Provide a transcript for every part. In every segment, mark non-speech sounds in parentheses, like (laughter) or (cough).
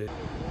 Yeah.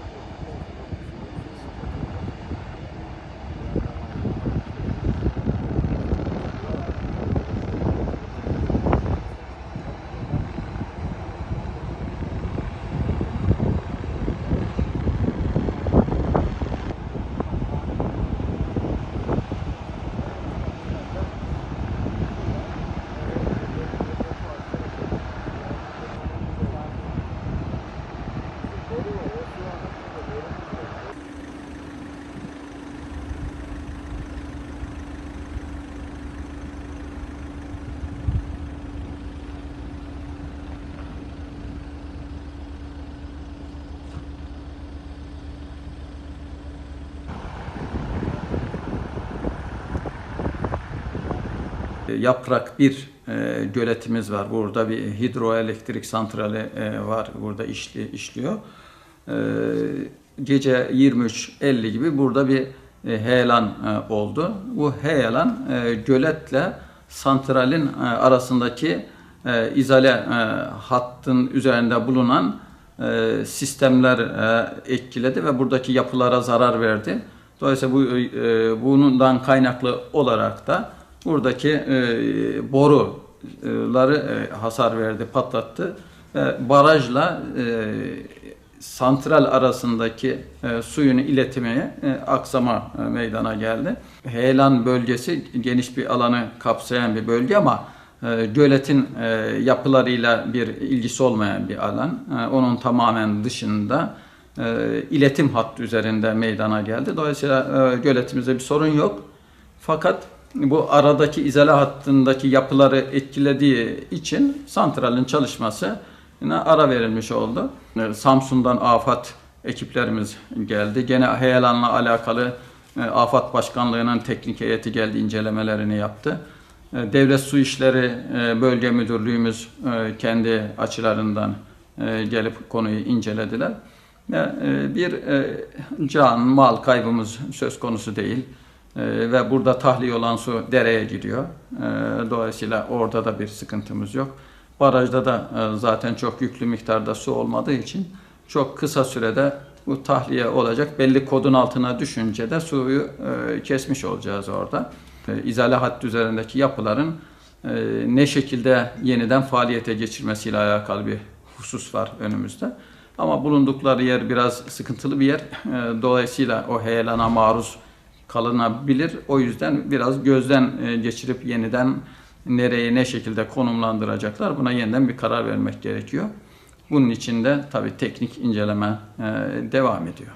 Yaprak bir e, göletimiz var. Burada bir hidroelektrik santrali e, var. Burada işli, işliyor. E, gece 23.50 gibi burada bir e, heyelan e, oldu. Bu heyelan e, göletle santralin e, arasındaki e, izole e, hattın üzerinde bulunan e, sistemler e, etkiledi ve buradaki yapılara zarar verdi. Dolayısıyla bu e, bundan kaynaklı olarak da buradaki e, boruları e, hasar verdi, patlattı ve barajla e, santral arasındaki e, suyun iletimi e, aksama e, meydana geldi. Heyelan bölgesi geniş bir alanı kapsayan bir bölge ama e, göletin e, yapılarıyla bir ilgisi olmayan bir alan. E, onun tamamen dışında e, iletim hattı üzerinde meydana geldi. Dolayısıyla e, göletimizde bir sorun yok. Fakat bu aradaki izole hattındaki yapıları etkilediği için santralin çalışması yine ara verilmiş oldu. E, Samsun'dan afat ekiplerimiz geldi. Gene heyelanla alakalı e, Afat Başkanlığı'nın teknik heyeti geldi incelemelerini yaptı. E, Devlet Su İşleri e, Bölge Müdürlüğümüz kendi açılarından gelip konuyu incelediler. Bir can, mal kaybımız söz konusu değil. E, Ve burada tahliye olan su dereye gidiyor. E, Dolayısıyla orada da bir sıkıntımız yok. Barajda da e, zaten çok yüklü miktarda su olmadığı için çok kısa sürede bu tahliye olacak. Belli kodun altına düşünce de suyu e, kesmiş olacağız orada. E, İzale hattı üzerindeki yapıların e, ne şekilde yeniden faaliyete geçirmesiyle alakalı bir husus var önümüzde. Ama bulundukları yer biraz sıkıntılı bir yer. Dolayısıyla o heyelana maruz kalınabilir. O yüzden biraz gözden e, geçirip yeniden nereye ne şekilde konumlandıracaklar buna yeniden bir karar vermek gerekiyor. Bunun için de tabii teknik inceleme e, devam ediyor.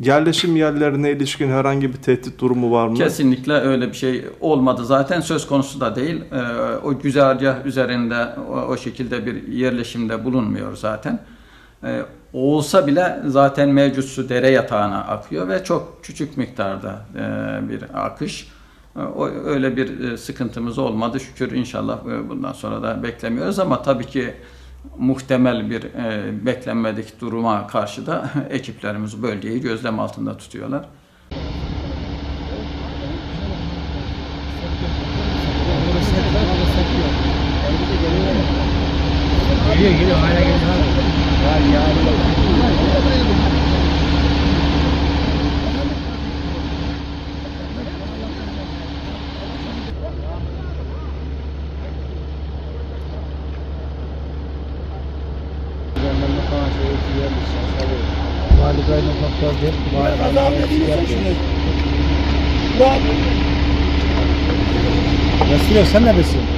Yerleşim yerlerine ilişkin herhangi bir tehdit durumu var mı? Kesinlikle öyle bir şey olmadı. Zaten söz konusu da değil. Ee, o güzergah üzerinde o şekilde bir yerleşimde bulunmuyor zaten. Ee, olsa bile zaten mevcut su dere yatağına akıyor ve çok küçük miktarda e, bir akış. O öyle bir e, sıkıntımız olmadı. Şükür inşallah e, bundan sonra da beklemiyoruz ama tabii ki muhtemel bir e, beklenmedik duruma karşı da (laughs) ekiplerimiz bölgeyi gözlem altında tutuyorlar. Geliyor geliyor hala geliyor abi. Ya ya. Validayla doktor bir Nasıl sen neredesin?